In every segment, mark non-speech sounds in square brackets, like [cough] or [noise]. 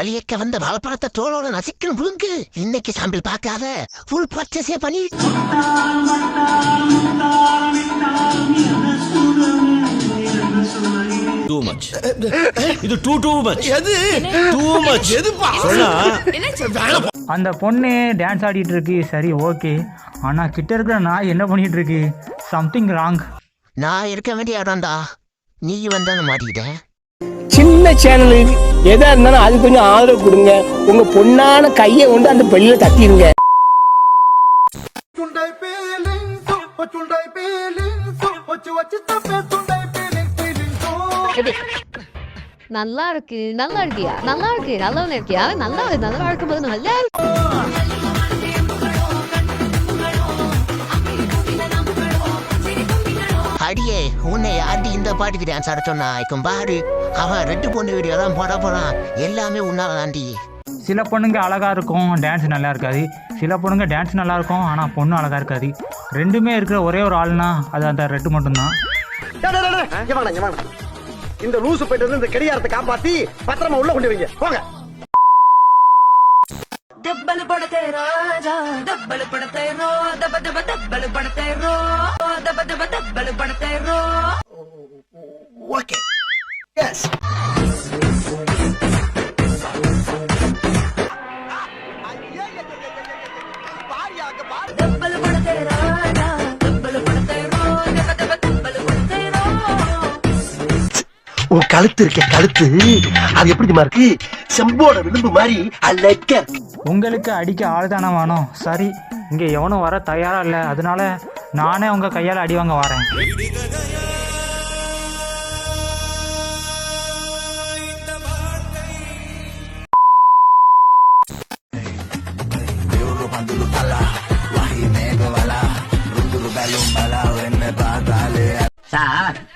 வலியக்க வந்த வாழைப்பழத்தை தோலோட நசிக்கணும் புழுங்கு. இன்னைக்கு சாம்பிள் பார்க்காத. ஃபுல் பர்ச்சேஸே பண்ணி. டூ மச் இது டூ டூ மச் எது? டூ மச் எதுப்பா? சொன்னா அந்த பொண்ணு டான்ஸ் ஆடிட்டு இருக்கு. சரி ஓகே ஆனால் கிட்ட இருக்கிற நாய் என்ன பண்ணிட்டு இருக்கு? சம்திங் ராங் நான் இருக்க வேண்டிய இடம்டா. நீ வந்து அங்க மாட்டிக்கிட்டேன் சின்ன சேனலு. எதா இருந்தாலும் அது கொஞ்சம் ஆதரவு கொடுங்க. உங்க பொண்ணான கையை கொண்டு அந்த பெல்லில தட்டிடுங்க நல்லா இருக்கு நல்லா இருக்கியா? நல்லா இருக்கு நல்லா இருக்கியா? நல்லா இருக்கு நல்லா இருக்கும்போது நல்லா இருக்கு அடியே உன்னை யார்டி இந்த பாட்டுக்கு டான்ஸ் ஆட சொன்னா இக்கும் பாரு. அவன் ரெட்டு பொண்ணு வீடியோ தான் போட போறான். எல்லாமே உன்னால தாண்டி சில பொண்ணுங்க அழகாக இருக்கும் டான்ஸ் நல்லா இருக்காது. சில பொண்ணுங்க டான்ஸ் நல்லா இருக்கும் ஆனால் பொண்ணு அழகாக இருக்காது. ரெண்டுமே இருக்கிற ஒரே ஒரு ஆள்னா அது அந்த ரெட்டு மட்டும்தான். இந்த லூசு போயிட்டு வந்து இந்த கடிகாரத்தை காப்பாத்தி பத்திரமா உள்ள கொண்டு வைங்க போங்க. double padte raja double padte ro dab dab double padte ro dab dab double padte ro okay. Yes. உன் கழுத்து இருக்க கழுத்து. அது எப்படி இருக்கு? செம்போட விளிம்பு மாதிரி அழகா உங்களுக்கு அடிக்க ஆள் தானே வேணும். சரி இங்கே எவனும் வர தயாராக இல்லை. அதனால நானே உங்கள் கையால் அடி வாங்க வரேன்.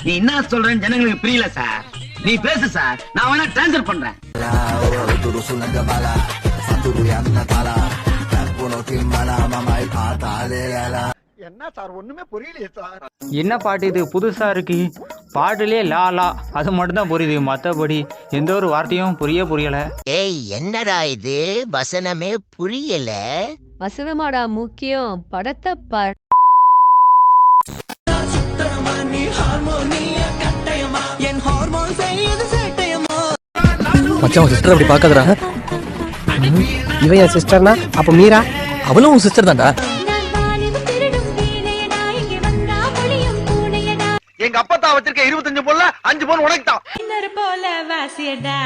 நீ என்ன சொல்றேன்னு ஜனங்களுக்கு புரியல சார். நீ பேசு சார். நான் வேணா டிரான்ஸ்ஃபர் பண்றேன். என்ன சார்? ஒண்ணுமே புரியலையே சார். என்ன பாட்டு இது? புதுசாக இருக்கு. பாட்டுலேயே லா லா. அது மட்டும்தான் புரியுது. மற்றபடி எந்த ஒரு வார்த்தையும் புரிய புரியலை. ஏய் என்னடா இது? வசனமே புரியல. வசனமாடா முக்கியம். படத்தை மச்சான் சிஸ்டர் அப்படி பார்க்காதடா. இவன் என் சிஸ்டர்னா அப்ப மீரா? அவளும் உன் சிஸ்டர் தான்டா. எங்க அப்பத்தா வச்சிருக்க இருபத்தஞ்சு பொருள் அஞ்சு பவுன் உனக்கு தான் போல வாசியடா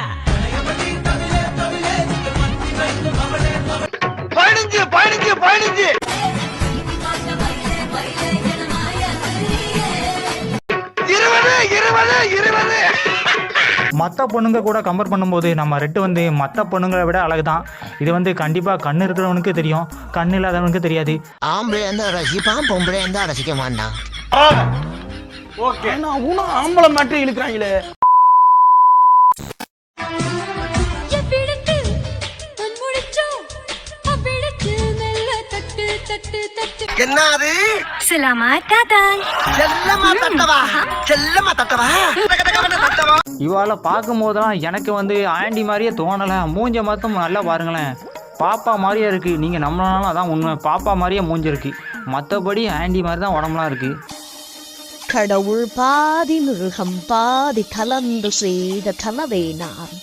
பதினஞ்சு பதினஞ்சு பதினஞ்சு. இருபது இருபது. இருபது மற்ற பொண்ணுங்க கூட கம்பேர் பண்ணும்போது நம்ம ரெட்டு வந்து மற்ற பொண்ணுங்களை விட அழகு தான் இது வந்து கண்டிப்பாக கண் இருக்கிறவனுக்கு தெரியும் கண் இல்லாதவனுக்கு தெரியாது. ஆம்பளை இருந்தா ரசிப்பான் பொம்பளை இருந்தா ரசிக்க மாட்டான். ஓகே. ஆம்பளை மட்டும் இழுக்கிறாங்களே. என்னது சலாமா டாடா செல்லமா தட்டவா செல்லமா தட்டவா தட்டவா இவாளை பார்க்கும் போதெல்லாம் எனக்கு வந்து ஆண்டி மாதிரியே தோணலை. மூஞ்ச மட்டும் நல்லா பாருங்களேன். பாப்பா மாதிரியே இருக்கு. நீங்கள் நம்மளாலும் அதான் உண்மை. பாப்பா மாதிரியே மூஞ்சி இருக்கு. மற்றபடி ஆண்டி மாதிரி தான் உடம்புலாம் இருக்கு. கடவுள் பாதி மிருகம் பாதி கலந்து செய்த கலவை நான்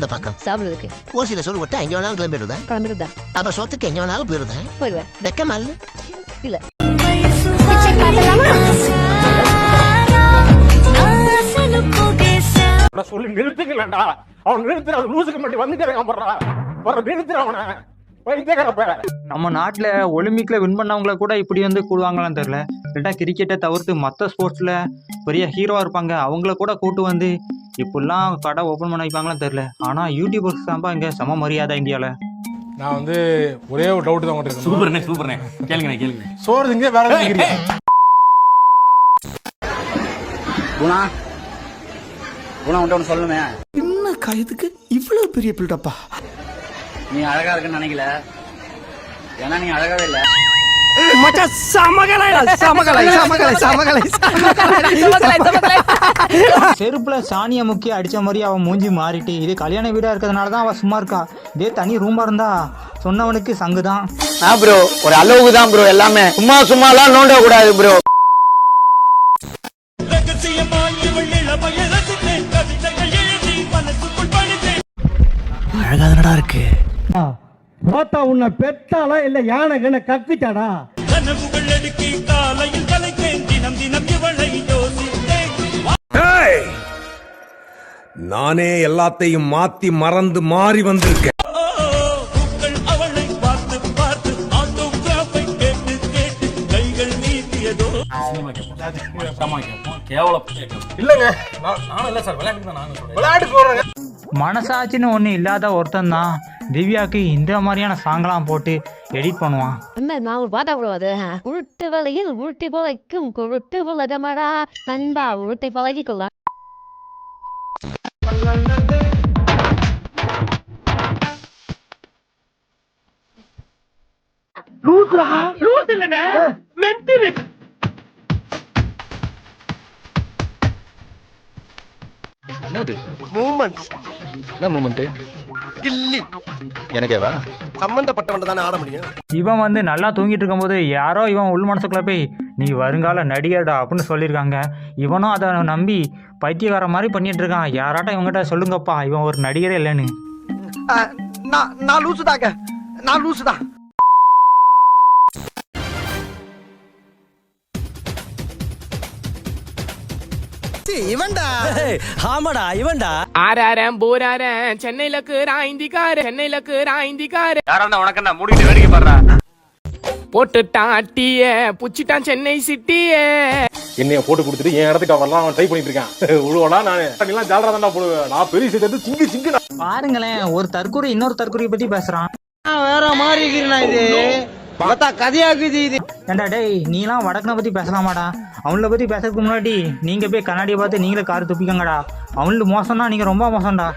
இந்த பக்கம். சாப்பிடுறதுக்கு. ஓசியில சொல்லி விட்டா எங்க வேணாலும் கிளம்பிடுதேன் கிளம்பிருந்தா அப்ப சொத்துக்கு எங்க வேணாலும் போயிருந்தேன் போயிடுவேன். வெக்கமா இல்ல. இல்ல சொல்லி நிறுத்துக்கலடா அவன் நிறுத்துற அது லூசுக்கு மட்டும் வந்துட்டே போடுறா வர நிறுத்துற அவனை. நம்ம நாட்டில் ஒலிம்பிக்கில் வின் பண்ணவங்கள கூட இப்படி வந்து கூடுவாங்களான்னு தெரில இல்லாட்டா கிரிக்கெட்டை தவிர்த்து மற்ற ஸ்போர்ட்ஸில் பெரிய ஹீரோவாக இருப்பாங்க. அவங்கள கூட கூட்டு வந்து இப்படிலாம் கடை ஓப்பன் பண்ண வைப்பாங்களான்னு தெரில ஆனால் யூடியூபர்ஸ் தான்ப்பா இங்கே சம மரியாதை இந்தியாவில் நான் வந்து ஒரே ஒரு டவுட் தான் உங்கள்கிட்ட இருக்கணும். சூப்பர்ண்ணே சூப்பர்ண்ணே. கேளுங்கண்ணே கேளுங்க சோறு திங்க வேற திங்கிறீங்க? குணா குணா உன்ட்ட ஒன்று சொல்லுமே என்ன இதுக்கு? இவ்வளவு பெரிய பில்டப்பா நீ அழகா இருக்குன்னு நினைக்கல. ஏன்னா நீ அழகாவே இல்ல. மச்சான் சமகலை சமகலை சமகலை சமகலை சமகலை. செருப்புல சாணியை முக்கி அடிச்ச மாதிரி அவன் மூஞ்சி மாறிட்டு இது கல்யாண வீடா இருக்கிறதுனால தான் அவ சும்மா இருக்கா? இதே தனி ரூமா இருந்தா சொன்னவனுக்கு சங்கு தான் ப்ரோ ஒரு அளவுக்கு தான் ப்ரோ எல்லாமே. சும்மா சும்மாலாம் நோண்ட கூடாது ப்ரோ அழகா தானடா இருக்கு. பார்த்தா உன்னை பெத்தாளா இல்ல யானை கண்ண கக்குச்சாடா? நானே எல்லாத்தையும் மாத்தி மறந்து மாறி வந்திருக்கேன். இல்லங்க நான்- நானும் இல்ல சார் விளையாட்டு தான் நானும் சொல்றேன். விளையாட்டு போறேங்க. மனசாட்சின்னு ஒண்ணு இல்லாத ஒருத்தன் தான் திவ்யாக்கு இந்த மாதிரியான சாங்கெல்லாம் போட்டு எடிட் பண்ணுவான். அம்மா நான் ஒரு பாட்டா விடுவாது உருட்டு வலையில் உருட்டி பழைக்கும் குருட்டு வளதமடா நண்பா உருட்டை பழகிக்கொள்ள. மூமெண்ட்ஸ் என்ன மூமெண்ட் கில்லி. எனக்கேவா? சம்பந்தப்பட்டவன் தானே ஆட முடியும்? இவன் வந்து நல்லா தூங்கிட்டு இருக்கும்போது யாரோ இவன் உள் மனசுக்குள்ள போய் நீ வருங்கால நடிகர்டா அப்படின்னு சொல்லியிருக்காங்க. இவனும் அதை நம்பி பைத்தியக்கார மாதிரி பண்ணிட்டு இருக்கான். யாராட்டும் இவங்ககிட்ட சொல்லுங்கப்பா இவன் ஒரு நடிகரே இல்லைன்னு. நான் நான் தான் இவன்டா. ஆமாடா இவன்டா. ஆறாரம் போராரம் சென்னையில இருக்கிற இந்திக்காரு சென்னையில இருக்கிற இந்திக்காரு யாரா உனக்கு வேடிக்கை பாடுறா? போட்டுட்டான் அட்டிய புச்சிட்டான் சென்னை சிட்டிய. என்னைய போட்டு கொடுத்துட்டு என் இடத்துக்கு அவர்லாம் அவன் ட்ரை பண்ணிட்டு இருக்கான். [laughs] உழுவனா நான். எல்லாம் ஜாலரா தான்டா போடுவேன் நான் பெரிய சேர்த்து சிங்கு சிங்கு பாருங்களேன் ஒரு தற்கொலை இன்னொரு தற்கொலையை பத்தி பேசுறான். வேற மாதிரி இருக்கிறா இது? பார்த்தா கதையாக்குது இது. ஏண்டா டேய் நீலாம் வடக்கனை பத்தி பேசலாமாடா? அவங்கள பத்தி பேசுறதுக்கு முன்னாடி நீங்க போய் கண்ணாடியை பார்த்து நீங்களே கார் துப்பிக்கங்கடா. அவங்களுக்கு மோசம்னா நீங்க ரொம்ப மோசம்டா.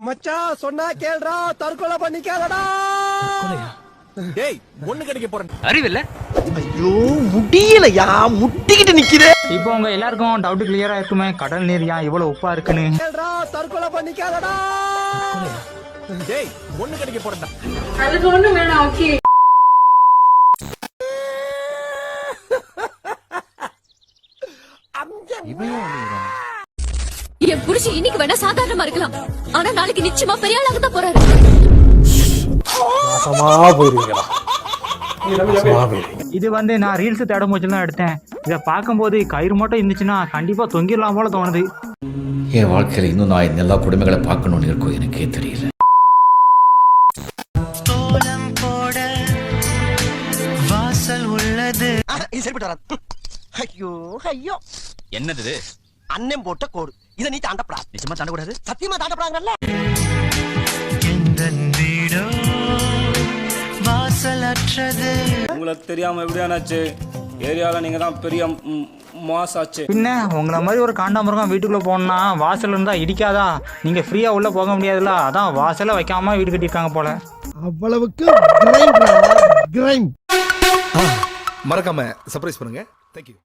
மச்சான் சொன்னா கேளுடா தற்கொலை பண்ணிக்காதடா. டேய் ஒண்ணு கிடைக்க போறேன். அறிவில்ல? ஐயோ முடியலையா முட்டிக்கிட்டு நிக்குதே இப்போ உங்க எல்லாருக்கும் டவுட் கிளியரா இருக்குமே கடல் நீர் ஏன் இவ்வளவு உப்பா இருக்குன்னு? தற்கொலை பண்ணிக்காதடா. டேய் ஒண்ணு கிடைக்க போறேன்டா. அதுக்கு ஒண்ணு வேணாம் ஓகே. என் புருஷன் இன்னைக்கு வேணா சாதாரணமா இருக்கலாம். ஆனா நாளைக்கு நிச்சயமா பெரிய ஆளாக தான் போறாரு. நாசமா போயிருவீங்களா இது வந்து நான் ரீல்ஸ் தேடும் போச்சு தான் எடுத்தேன். இதை பார்க்கும்போது கயிறு மட்டும் இருந்துச்சுன்னா கண்டிப்பா தொங்கிடலாம் போல தோணுது. என் வாழ்க்கையில் இன்னும் நான் இந்த எல்லா கொடுமைகளை பார்க்கணும்னு இருக்கோ எனக்கே தெரியல. என்னது? அண்ணன் போட்ட கோடு. இதை நீ தாண்டப்படா நிச்சயமா தாண்டக்கூடாது? சத்தியமா தாண்டப்படாங்கல்ல உங்களுக்கு தெரியாம எப்படியானாச்சு ஏரியால நீங்க தான் பெரிய மாஸ் ஆச்சு பின்ன உங்களை மாதிரி ஒரு காண்டாமிருகம் வீட்டுக்குள்ள போனா வாசல் இருந்தா இடிக்காதா? நீங்க ஃப்ரீயா உள்ள போக முடியாதுல்ல? அதான் வாசல்ல வைக்காம வீடு கட்டியிருக்காங்க போல. அவ்வளவுக்கு கிரைம் மறக்காம சர்ப்ரைஸ் பண்ணுங்க. தேங்க்யூ